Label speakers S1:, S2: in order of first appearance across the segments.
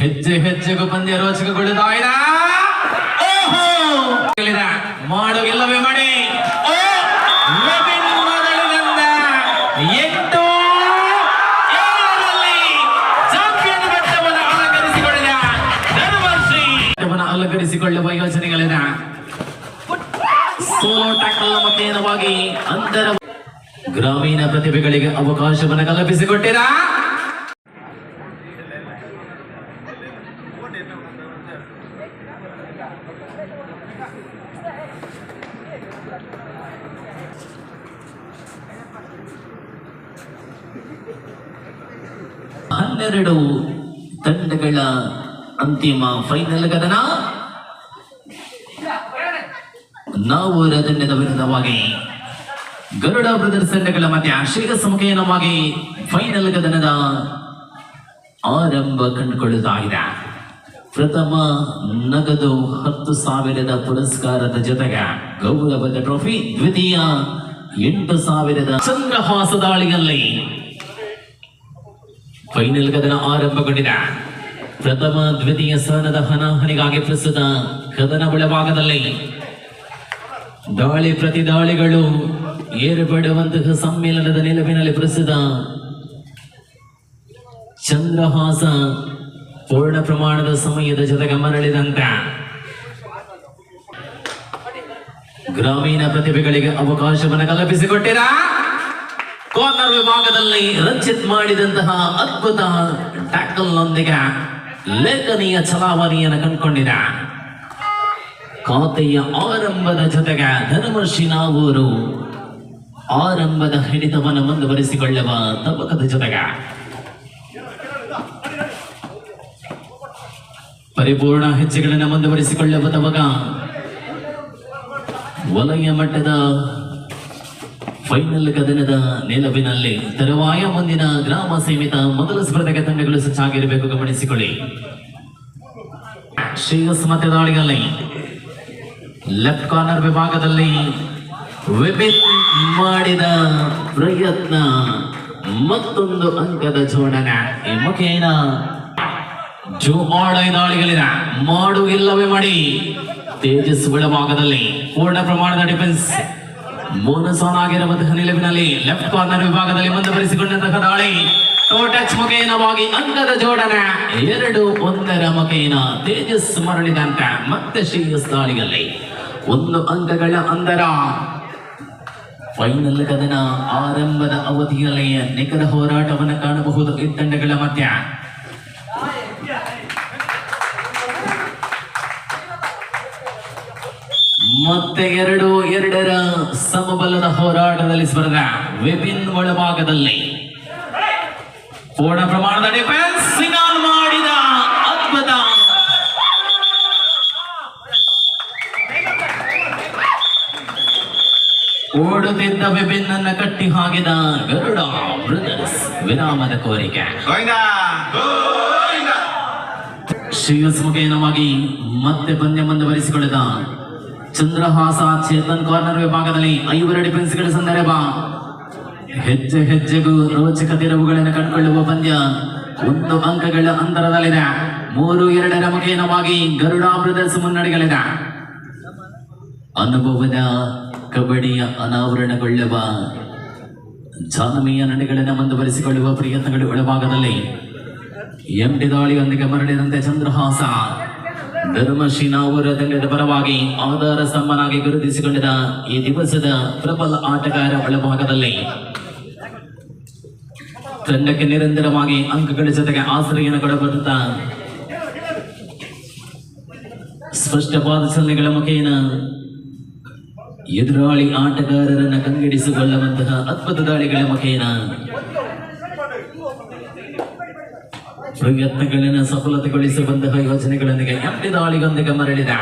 S1: ಹೆಜ್ಜೆ ಹೆಜ್ಜೆಗೂ ಪಂದ್ಯ ರೋಚಕಗೊಳ್ಳಿದ ಇದೆ ಓಹೋ. ಮಾಡು ಇಲ್ಲವೇ ಮಾಡಿ. ಎಂಟು ಚಾಂಪಿಯನ್ ಅಲಂಕರಿಸಿಕೊಳ್ಳುವ ಸೋಲೋ ಟ್ಯಾಕಲ್ ಅಂತರ ಗ್ರಾಮೀಣ ಪ್ರತಿಭೆಗಳಿಗೆ ಅವಕಾಶವನ್ನು ಕಲ್ಪಿಸಿಕೊಟ್ಟಿರಾ ಹನ್ನೆರಡು ತಂಡಗಳ ಅಂತಿಮ ಫೈನಲ್ ಕದನ ನಾವು ರಜನ್ಯದ ವಿರುದ್ಧವಾಗಿ ಗರುಡ ಬ್ರದರ್ಸ್ ತಂಡಗಳ ಮಧ್ಯೆ ಶ್ರೇಯ ಸಮುಖೇನವಾಗಿ ಫೈನಲ್ ಕದನದ ಆರಂಭ ಕಂಡುಕೊಳ್ಳುತ್ತಾಗಿದೆ. ಪ್ರಥಮ ನಗದು ಹತ್ತು ಸಾವಿರದ ಪುರಸ್ಕಾರದ ಜೊತೆಗೆ ಗೌರವದ ಟ್ರೋಫಿ ದ್ವಿತೀಯ ಎಂಟು ಸಾವಿರದ ಚಂದ್ರಹಾಸ ದಾಳಿಯಲ್ಲಿ ಫೈನಲ್ ಕದನ ಆರಂಭಗೊಂಡಿದೆ. ಪ್ರಥಮ ದ್ವಿತೀಯ ಸ್ಥಾನದ ಹಣಾಹಣಿಗಾಗಿ ಪ್ರಸ್ತುತ ಕದನ ಒಳಭಾಗದಲ್ಲಿ ದಾಳಿ ಪ್ರತಿ ದಾಳಿಗಳು ಏರ್ಪಡುವಂತಹ ಸಮ್ಮೇಳನದ ನಿಲುವಿನಲ್ಲಿ ಪ್ರಸ್ತುತ ಚಂದ್ರಹಾಸ ಪೂರ್ಣ ಪ್ರಮಾಣದ ಸಮಯದ ಜೊತೆಗೆ ಮರಳಿದಂತ ಗ್ರಾಮೀಣ ಪ್ರತಿಭೆಗಳಿಗೆ ಅವಕಾಶವನ್ನು ಕಲ್ಪಿಸಿಕೊಟ್ಟಿರ? ಕಾರ್ನರ್ ವಿಭಾಗದಲ್ಲಿ ರಂಜಿತ್ ಮಾಡಿದಂತಹ ಅದ್ಭುತ ಟ್ಯಾಕಲ್ ನೊಂದಿಗೆ ಲೇಖನೀಯ ಚಲಾವಣೆಯನ್ನು ಕಂಡುಕೊಂಡಿರ ಕಾತೆಯ ಆರಂಭದ ಜೊತೆಗೆ ಧನುಮರ್ಷಿ ನಾವೂರು ಆರಂಭದ ಹಿಡಿತವನ್ನು ಮುಂದುವರಿಸಿಕೊಳ್ಳುವ ತಬಕದ ಜೊತೆಗೆ. ಪರಿಪೂರ್ಣ ಹೆಜ್ಜೆಗಳನ್ನು ಮುಂದುವರಿಸಿಕೊಳ್ಳುವ ತಬಕ ವಲಯ ಮಟ್ಟದ ಫೈನಲ್ ಕದನದ ನೆಲವಿನಲ್ಲಿ ತರುವಾಯ ಮುಂದಿನ ಗ್ರಾಮ ಸೀಮಿತ ಮೊದಲ ಸ್ಪರ್ಧೆಗೆ ತಂಡಗಳು ಸಜ್ಜಾಗಿರಬೇಕು ಗಮನಿಸಿಕೊಳ್ಳಿ. ಶ್ರೇಯಸ್ ಮತ್ತೆ ದಾಳಿಯಲ್ಲಿ ಲೆಫ್ಟ್ ಕಾರ್ನರ್ ವಿಭಾಗದಲ್ಲಿ ವಿಪಿನ್ ಮಾಡಿದ ಪ್ರಯತ್ನ. ಮತ್ತೊಂದು ಅಂಕದ ಜೋಡಣೆ. ಈ ಮುಖೇನ ಜೋ ಮಾಡೋ ಮಾಡು ಇಲ್ಲವೇ ಮಾಡಿ. ತೇಜಸ್ ಬಿಡಭಾಗದಲ್ಲಿ ಪೂರ್ಣ ಪ್ರಮಾಣದ ಡಿಫೆನ್ಸ್ ಮೋನಸಾನ್ ಆಗಿರುವಂತಹ ನಿಲುವಿನಲ್ಲಿ ಲೆಫ್ಟ್ ಕಾರ್ನರ್ ವಿಭಾಗದಲ್ಲಿ ಮುಂದುವರಿಸಿಕೊಂಡಂತಹ ದಾಳಿ. ಟೋಟಚ್ ಮುಖೇನವಾಗಿ ಅಂಕದ ಜೋಡಣೆ. ಎರಡು ಒಂದರ ಮುಖೇನ ತೇಜಸ್ ಮರಳಿದಂತೆ ಮತ್ತೆ ಶ್ರೀಯಸ್ ದಾಳಿಯಲ್ಲಿ ಒಂದು ಅಂಕಗಳ ಅಂತರ. ಫೈನಲ್ ಕದನ ಆರಂಭದ ಅವಧಿಯಲ್ಲಿ ನಿಖರ ಹೋರಾಟವನ್ನು ಕಾಣಬಹುದು ಈ ತಂಡಗಳ ಮಧ್ಯ. ಮತ್ತೆ ಎರಡು ಎರಡರ ಸಮಬಲದ ಹೋರಾಟದಲ್ಲಿ ಸ್ಪರ್ಧ ವಿಭಿನ್ ಒಳಭಾಗದಲ್ಲಿ. ಪೂರ್ಣ ಪ್ರಮಾಣದ ಡಿಫೆನ್ಸ್ ಸಿಗ್ನಲ್ ಮಾಡಿದ ಅದ್ಭುತ. ಓಡುತ್ತಿದ್ದ ವಿಭಿನ್ನ ಕಟ್ಟಿ ಹಾಕಿದ ಗರುಡ ಬ್ರದರ್ಸ್ ವಿರಾಮದ ಕೋರಿಕೆ. ಶ್ರೀಯಸ್ ಮುಖೇನವಾಗಿ ಮತ್ತೆ ಪಂದ್ಯ ಮುಂದುವರಿಸಿಕೊಳ್ಳಿದ ಚಂದ್ರಹಾಸ ಚೇತನ್ ಕಾರ್ನರ್ ವಿಭಾಗದಲ್ಲಿ ಐವರು ಡಿಫೆನ್ಸ್ಗಳ ಸಂದರ್ಭ. ಹೆಜ್ಜೆ ಹೆಜ್ಜೆಗೂ ರೋಚಕ ತಿರುವುಗಳನ್ನು ಕಂಡುಕೊಳ್ಳುವ ಪಂದ್ಯ ಒಂದು ಅಂಕಗಳ ಅಂತರದಲ್ಲಿದೆ. ಮೂರು ಎರಡರ ಮುಖೇನವಾಗಿ ಗರುಡಾ ಬ್ರದರ್ಸ್ ಮುನ್ನಡೆಗಳಿದೆ ಅನುಭವದ ಕಬಡ್ಡಿಯ ಅನಾವರಣಗೊಳ್ಳುವ ಜಾನಮೀಯ ನಡೆಗಳನ್ನು ಮುಂದುವರಿಸಿಕೊಳ್ಳುವ ಪ್ರಯತ್ನಗಳು ಒಳಭಾಗದಲ್ಲಿ. ಎಂಟಿ ದಾಳಿಯೊಂದಿಗೆ ಮರಳಿದಂತೆ ಚಂದ್ರಹಾಸ ಧರ್ಮಶಿನಾವರ ತಂಡದ ಪರವಾಗಿ ಆಧಾರ ಸ್ತಂಭನಾಗಿ ಗುರುತಿಸಿಕೊಂಡಿದ್ದ ಈ ದಿವಸದ ಪ್ರಬಲ ಆಟಗಾರ ಒಳಭಾಗದಲ್ಲಿ ತಂಡಕ್ಕೆ ನಿರಂತರವಾಗಿ ಅಂಕಗಳ ಜೊತೆಗೆ ಆಶ್ರಯನ ಕೊಡಬಂತ ಸ್ಪಷ್ಟವಾದ ಸನ್ನೆಗಳ ಮುಖೇನ ಎದುರಾಳಿ ಆಟಗಾರರನ್ನು ಕಂಗೆಡಿಸಿಕೊಳ್ಳುವಂತಹ ಅದ್ಭುತ ದಾಳಿಗಳ ಮುಖೇನ ಪ್ರಯತ್ನಗಳನ್ನು ಸಫಲತೆಗೊಳಿಸುವಂತಹ ಯೋಜನೆಗಳೊಂದಿಗೆ ಎಂಟಿ ದಾಳಿಗೊಂದಿಗೆ ಮರಳಿದ.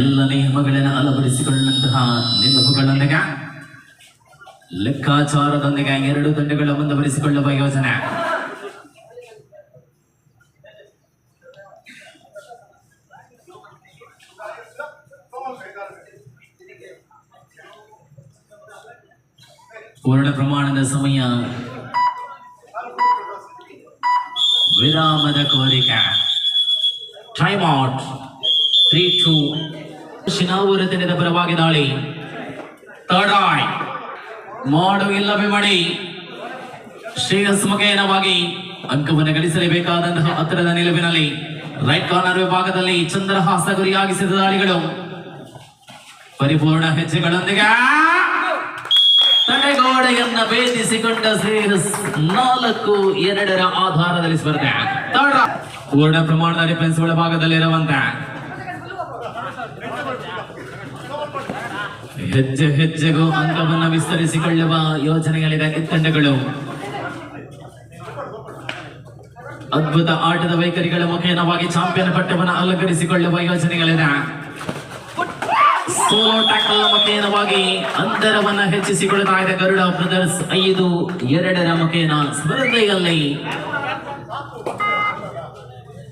S1: ಎಲ್ಲ ನಿಯಮಗಳನ್ನ ಅಳವಡಿಸಿಕೊಳ್ಳುವಂತಹ ನಿಲುವುಗಳೊಂದಿಗೆ ಲೆಕ್ಕಾಚಾರದೊಂದಿಗೆ ಎರಡು ತಂಡಗಳ ಮುಂದುವರಿಸಿಕೊಳ್ಳುವ ಯೋಜನೆ. ಪೂರ್ಣ ಪ್ರಮಾಣದ ಸಮಯ. ವಿರಾಮದ ಕೋರಿಕೆ. ಟೈಮ್ ಔಟ್ ತ್ರೀ ಟು ಶಿನಾವೂರ ತಂಡದ ಪರವಾಗಿ ದಾಳಿ. ತಡಾಯ್ ಮಾಡು ಇಲ್ಲವೇ ಮಾಡಿ. ಶ್ರೇಯಸ್ ಅಂಕವನ್ನು ಗಳಿಸಲೇಬೇಕಾದಂತಹ ಹತ್ತಿರದ ನಿಲುವಿನಲ್ಲಿ ರೈಟ್ ಕಾರ್ನರ್ ವಿಭಾಗದಲ್ಲಿ ಚಂದ್ರಹಾಸ ಗುರಿಯಾಗಿಸಿದ ದಾಳಿಗಳು. ಪರಿಪೂರ್ಣ ಹೆಜ್ಜೆಗಳೊಂದಿಗೆ. ತಡೆಗೋಡೆಯನ್ನ ಭೇದಿಸಿಕೊಂಡ ಶ್ರೇಯಸ್ ನಾಲ್ಕು ಎರಡರ ಆಧಾರದಲ್ಲಿ ಸ್ಪರ್ಧೆ ಪೂರ್ಣ ಪ್ರಮಾಣದ ಡಿಫೆನ್ಸ್ ಇರುವಂತೆ. ಹೆಜ್ಜೆ ಹೆಜ್ಜೆಗೂ ಅಂಗವನ್ನು ವಿಸ್ತರಿಸಿಕೊಳ್ಳುವ ಯೋಜನೆಗಳಿದೆ ತಂಡಗಳು ಅದ್ಭುತ ಆಟದ ವೈಖರಿಗಳ ಮುಖೇನವಾಗಿ ಚಾಂಪಿಯನ್ ಪಟ್ಟವನ್ನು ಅಲಂಕರಿಸಿಕೊಳ್ಳುವ ಯೋಜನೆಗಳಿದೆ. ಸೋಲೋ ಟ್ಯಾಕಲ್ ಮುಖೇನವಾಗಿ ಅಂತರವನ್ನ ಹೆಚ್ಚಿಸಿಕೊಳ್ತಾ ಇದೆ ಗರುಡ ಬ್ರದರ್ಸ್ ಐದು, ಎರಡರ ಮುಖೇನ ಸ್ಪರ್ಧೆಯಲ್ಲಿ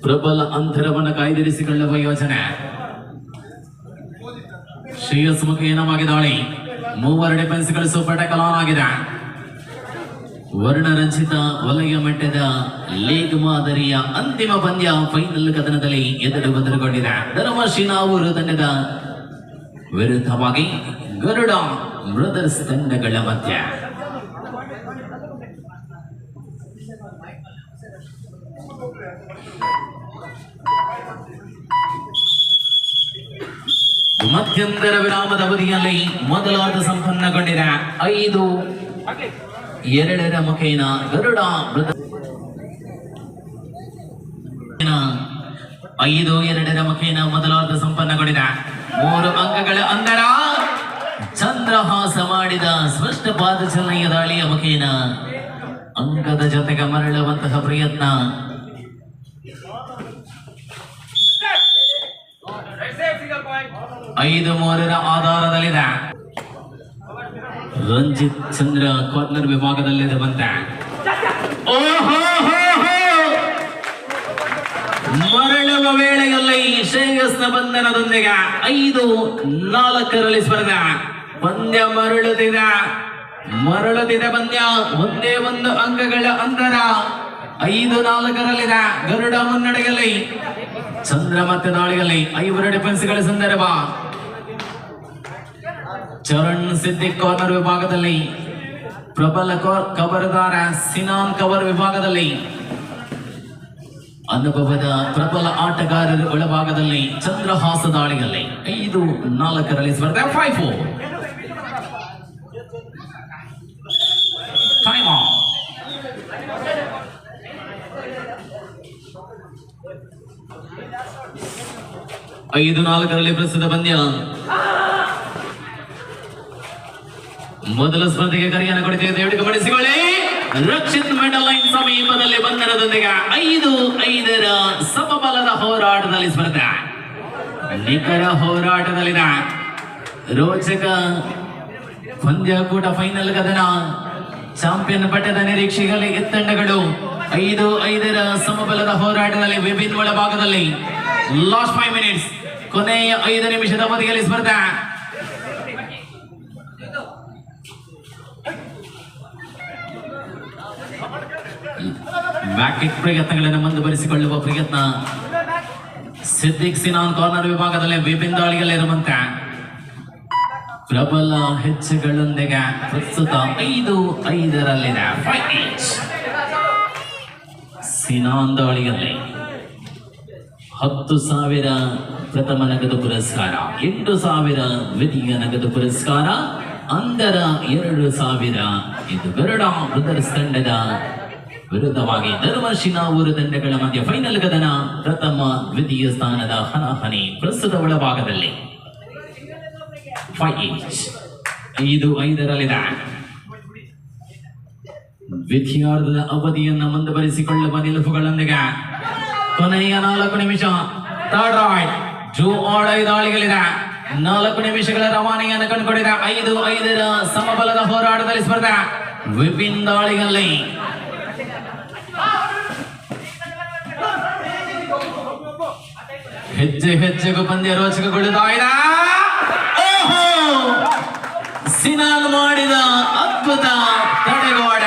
S1: ಪ್ರಬಲ ಅಂತರವನ್ನ ಕಾಯ್ದಿರಿಸಿಕೊಳ್ಳುವ ಯೋಜನೆ. ಶ್ರೇಯಸ್ ಮುಖೇನವಾಗಿ ದಾಳಿ ಮೂವರು ಡಿಫೆನ್ಸ್ಗಳು ಸೂಪರ್ ಟ್ಯಾಕಲ್ ಆಗಿದೆ. ವರ್ಣರಂಜಿತ ವಲಯ ಮಟ್ಟದ ಲೀಗ್ ಮಾದರಿಯ ಅಂತಿಮ ಪಂದ್ಯ ಫೈನಲ್ ಕದನದಲ್ಲಿ ಎದುರು ಬದಲುಗೊಂಡಿದೆ ಧರ್ಮಶಿನಾವೂರು ತಂಡದ ವಿರುದ್ಧವಾಗಿ ಗರುಡ ಬ್ರದರ್ಸ್ ತಂಡಗಳ ಮಧ್ಯ. ಮಧ್ಯಂತರ ವಿರಾಮದ ಅವಧಿಯಲ್ಲಿ ಮೊದಲಾದ ಸಂಪನ್ನಗೊಂಡಿದೆ ಐದು, ಎರಡರ ಮುಖೇನ ಗರುಡ ಐದು, ಎರಡರ ಮುಖೇನ ಮೊದಲಾದ ಸಂಪನ್ನಗೊಂಡಿದೆ ಮೂರು ಅಂಕಗಳ ಅಂದರ. ಚಂದ್ರಹಾಸ ಮಾಡಿದ ಸ್ಪಷ್ಟ ಪಾದಚಲನೆಯ ದಾಳಿಯ ಮುಖೇನ ಅಂಗದ ಜೊತೆಗೆ ಮರಳುವಂತಹ ಪ್ರಯತ್ನ. ಐದು ಮೂರರ ಆಧಾರದಲ್ಲಿದೆ. ರಂಜಿತ್ ಚಂದ್ರ ಕಾರ್ನರ್ ವಿಭಾಗದಲ್ಲಿದೆ ಬಂತೆ ಓಹೋ ಮರಳುವ ವೇಳೆಯಲ್ಲಿ ಶ್ರೇಯಸ್ನ ಬಂಧನದೊಂದಿಗೆ ಐದು, ನಾಲ್ಕರಲ್ಲಿ ಸ್ಪರ್ಧ. ಪಂದ್ಯ ಮರಳುತ್ತಿದೆ ಮರಳುತ್ತಿದೆ ಪಂದ್ಯ. ಒಂದೇ ಒಂದು ಅಂಕಗಳ ಅಂತರ ಐದು, ನಾಲ್ಕರಲ್ಲಿದೆ ಗರುಡ ಮುನ್ನಡೆಯಲ್ಲಿ. ಚಂದ್ರ ಮತ್ತೆ ದಾಳಿಯಲ್ಲಿ ಐವರು ಡಿಫೆನ್ಸ್ಗಳ ಸಂದರ್ಭ. ಚರಣ್ ಸಿದ್ದಿ ಕಾರ್ನರ್ ವಿಭಾಗದಲ್ಲಿ ಪ್ರಬಲ ಕವರ್ದಾರ ಸಿನಾನ್ ಕವರ್ ವಿಭಾಗದಲ್ಲಿ. ಅನುಭವದ ಪ್ರಬಲ ಆಟಗಾರರ ಒಳಭಾಗದಲ್ಲಿ ಚಂದ್ರಹಾಸ ದಾಳಿಯಲ್ಲಿ ಐದು ನಾಲ್ಕರಲ್ಲಿ ಸ್ಪರ್ಧೆ ಫೈವ್ ಐದು ನಾಲ್ಕರಲ್ಲಿ ಪ್ರಸ್ತುತ ಪಂದ್ಯ. ಮೊದಲ ಸ್ಪರ್ಧೆಗೆ ಕರೆಯನ್ನು ಕೊಡುತ್ತೇವೆ ದಯವಿಟ್ಟು ಗಮನಿಸಿಕೊಳ್ಳಿ. ರಕ್ಷಿತ್ ಮೆಡಲೈನ್ ಲೈನ್ ಸಮೀಪದಲ್ಲಿ ಬಂದರದೊಂದಿಗೆ ಐದು ಐದರ ಸಮಬಲದ ಹೋರಾಟದಲ್ಲಿ ಸ್ಪರ್ಧೆ. ನಿಖರ ಹೋರಾಟದಲ್ಲಿನ ರೋಚಕ ಪಂದ್ಯಕೂಟ ಫೈನಲ್ ಕದನ ಚಾಂಪಿಯನ್ ಪಟ್ಟದ ನಿರೀಕ್ಷೆಗಳ ಎತ್ತಂಡಗಳು. ಐದು ಐದರ ಸಮಬಲದ ಹೋರಾಟದಲ್ಲಿ ವಿಭಿನ್ನ ಒಳಭಾಗದಲ್ಲಿ ಲಾಸ್ಟ್ ಫೈವ್ ಮಿನಿಟ್ಸ್ ಕೊನೆಯ ಐದು ನಿಮಿಷದ ಅವಧಿಯಲ್ಲಿ ಸ್ಪರ್ಧೆ. ಬ್ಯಾಕಿಟ್ ಪ್ರಯತ್ನಗಳನ್ನು ಮುಂದುವರಿಸಿಕೊಳ್ಳುವ ಪ್ರಯತ್ನ. ಸಿದ್ದಿಕ್ ಸಿನಾನ್ ಕಾರ್ನರ್ ವಿಭಾಗದಲ್ಲಿ ವಿಭಿನ್ನ ದಾಳಿಗಳಿರುವಂತೆ ಪ್ರಬಲ ಹೆಜ್ಜೆಗಳೊಂದಿಗೆ ಪ್ರಸ್ತುತ ಐದು, ಐದರಲ್ಲಿದೆ. ಸಿನಾನ್ ದಾಳಿಯಲ್ಲಿ ಹತ್ತು ಸಾವಿರ ಪ್ರಥಮ ನಗದು ಪುರಸ್ಕಾರ, ಎಂಟು ಸಾವಿರ ದ್ವಿತೀಯ ನಗದು ಪುರಸ್ಕಾರ, ಅಂದರ ಎರಡು ಸಾವಿರ. ಇದು ಗರುಡ ಬ್ರದರ್ಸ್ ತಂಡದ ವಿರುದ್ಧವಾಗಿ ಊರು ತಂಡಗಳ ಮಧ್ಯ ಫೈನಲ್ ಕದನ ಪ್ರಥಮ ದ್ವಿತೀಯ ಸ್ಥಾನದ ಹಣಾಹಣಿ ಪ್ರಸ್ತುತ ಒಳಭಾಗದಲ್ಲಿ. ಐದು ಐದರಲ್ಲಿದೆ. ದ್ವಿತೀಯಾರ್ಧದ ಅವಧಿಯನ್ನು ಮುಂದುವರಿಸಿಕೊಳ್ಳುವ ನಿಲುಪುಗಳೊಂದಿಗೆ ಕೊನೆಯ ನಾಲ್ಕು ನಿಮಿಷ. ದಾಳಿಗಳಿದೆ. ನಾಲ್ಕು ನಿಮಿಷಗಳ ರವಾನೆಯನ್ನು ಕಂಡುಕೊಂಡಿದೆ. ಐದು ಐದರ ಸಮಬಲದ ಹೋರಾಟದಲ್ಲಿ ಸ್ಪರ್ಧೆ. ವಿಪಿನ್ ದಾಳಿಗಳಲ್ಲಿ ಹೆಜ್ಜೆ ಹೆಜ್ಜೆಗೂ ಪಂದ್ಯ ರೋಚಕಗೊಳ್ಳುತ್ತಾ ಓಹೋ! ಸಿನಾಲ್ ಮಾಡಿದ ಅದ್ಭುತ ತಡೆಗೋಡ.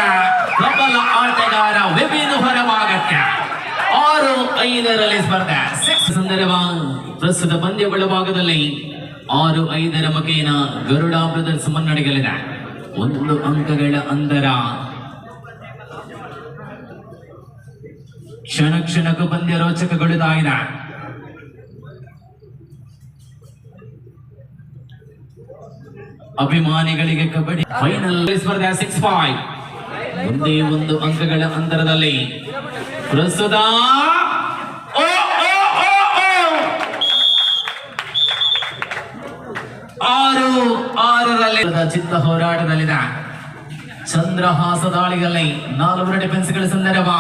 S1: ಪ್ರಬಲ ಆಟಗಾರ ವಿಭಿನ್ನ ಹೊರಭಾಗಕ್ಕೆ. ಐದರಲ್ಲಿ ಸ್ಪರ್ಧೆ. ಸಂದರ್ಭ ಪ್ರಸ್ತುತ ಪಂದ್ಯ ಒಳಭಾಗದಲ್ಲಿ ಆರು ಐದರ ಮಕೇನ ಗರುಡ ಬ್ರದರ್ಸ್ ಮುನ್ನಡೆಗಳಿದೆ ಒಂದು ಅಂಕಗಳ ಅಂದರ ಕ್ಷಣ ಕ್ಷಣಕ್ಕೂ ಪಂದ್ಯ ರೋಚಕಗೊಳ್ಳುತ್ತಾಗಿದೆ ಅಭಿಮಾನಿಗಳಿಗೆ ಕಬಡ್ಡಿ. ಫೈನಲ್ ಸ್ಪರ್ಧೆ ಸಿಕ್ಸ್ ಫೈವ್ ಒಂದೇ ಒಂದು ಅಂಕಗಳ ಅಂತರದಲ್ಲಿ ಪ್ರಸ್ತುತ! ಆರು, ಆರರಲ್ಲಿ ಚಿತ್ತ ಹೋರಾಟದಲ್ಲಿದೆ. ಚಂದ್ರಹಾಸ ದಾಳಿಯಲ್ಲಿ ನಾಲ್ವರು ಡಿಫೆನ್ಸ್ಗಳ ಸಂದರ್ಭ.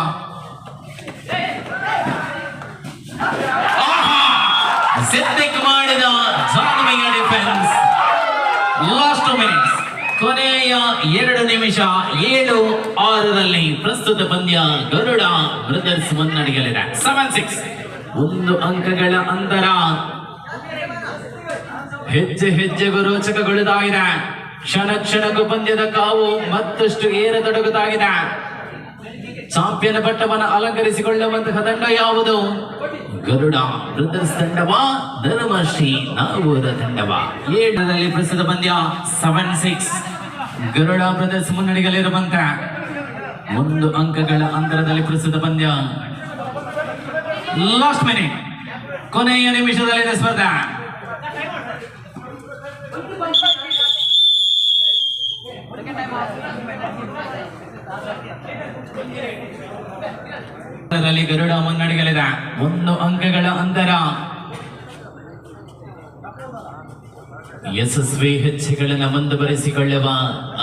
S1: ಲಾಸ್ಟ್ ಮಿನಿಟ್ಸ್ ಕೊನೆಯ ಎರಡು ನಿಮಿಷ ಏಳು ಆರರಲ್ಲಿ ಪ್ರಸ್ತುತ ಪಂದ್ಯ ಗರುಡ ಬ್ರದರ್ಸ್ ಮುನ್ನಡೆಯಲಿದೆ ಸೆವೆನ್ ಸಿಕ್ಸ್ ಒಂದು ಅಂಕಗಳ ಅಂತರ. ಹೆಜ್ಜೆ ಹೆಜ್ಜೆಗೂ ರೋಚಕಗೊಳ್ಳುತ್ತಾಗಿದೆ ಕ್ಷಣ ಕ್ಷಣಕ್ಕೂ ಪಂದ್ಯದ ಕಾವು ಮತ್ತಷ್ಟು ಏರತೊಡಗುತ್ತಾಗಿದೆ ಚಾಂಪಿಯನ್ ಪಟ್ಟವನ್ನು ಅಲಂಕರಿಸಿಕೊಳ್ಳುವಂತಹ ತಂಡ ಯಾವುದು? ಗರುಡ ಬ್ರದರ್ಸ್ ತಂಡವಾ, ಧರ್ಮಶ್ರೀ ನಾವೂರ ತಂಡವ. ಏಳರಲ್ಲಿ ಪ್ರಸ್ತುತ ಪಂದ್ಯ ಸೆವೆನ್ ಸಿಕ್ಸ್ ಗರುಡ ಬ್ರದರ್ಸ್ ಮುನ್ನಡೆಯಲ್ಲಿರುವಂತ ಒಂದು ಅಂಕಗಳ ಅಂತರದಲ್ಲಿ ಪ್ರಸ್ತುತ ಪಂದ್ಯ. ಲಾಸ್ಟ್ ಮಿನಿಟ್ ಕೊನೆಯ ನಿಮಿಷದಲ್ಲಿ ಸ್ಪರ್ಧೆ ಅಂತರದಲ್ಲಿ ಗರುಡ ಮುನ್ನಡೆಗಲಿದೆ ಒಂದು ಅಂಕಗಳ ಅಂತರ. ಯಶಸ್ವಿ ಹೆಚ್ಚುಗಳನ್ನು ಮುಂದುವರೆಸಿಕೊಳ್ಳುವ,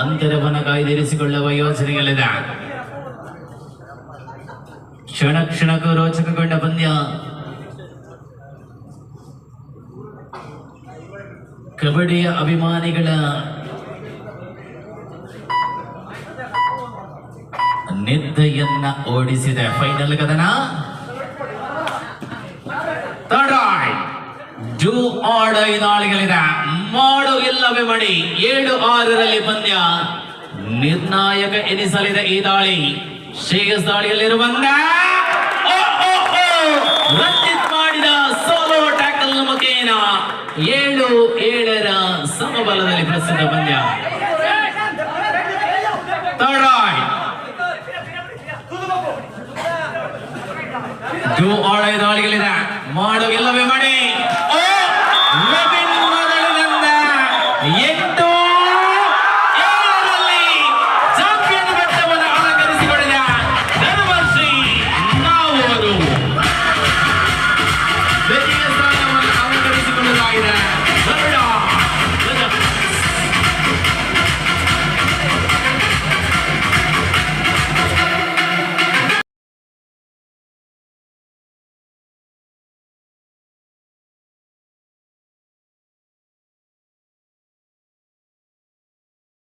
S1: ಅಂತರವನ್ನು ಕಾಯ್ದಿರಿಸಿಕೊಳ್ಳುವ ಯೋಜನೆಗಳಿದೆ ಕ್ಷಣ ಕ್ಷಣಕ್ಕೂ ರೋಚಕಗೊಂಡ ಪಂದ್ಯ. ಕಬಡ್ಡಿಯ ಅಭಿಮಾನಿಗಳ ನಿದ್ದೆಯನ್ನ ಓಡಿಸಿದೆ. ಫೈನಲ್ ಕದನ? ಡೂ ಆಡ ನಾಳಿಗಳಿದೆ ಮಾಡು ಇಲ್ಲವೇ ಮಡಿ. ಏಳು ಆರರಲ್ಲಿ ಪಂದ್ಯ ನಿರ್ಣಾಯಕ ಎನಿಸಲಿದೆ ಈ ದಾಳಿ. ಶ್ರೇಯಸ್! ರಂಜಿತ್ ಮಾಡಿದ ಸೋಲೋ ಟ್ಯಾಕಲ್ ಮುಖೇನ ಏಳು ಏಳರ ಸಮಬಲದಲ್ಲಿ ಪ್ರಸಿದ್ಧ ಪಂದ್ಯ. ಥರ್ಡ್ ರೈಟ್ ಡೂ ಆಳ ದಾಳಿಗಳಿದೆ ಮಾಡು ಇಲ್ಲವೇ ಮಾಡಿ.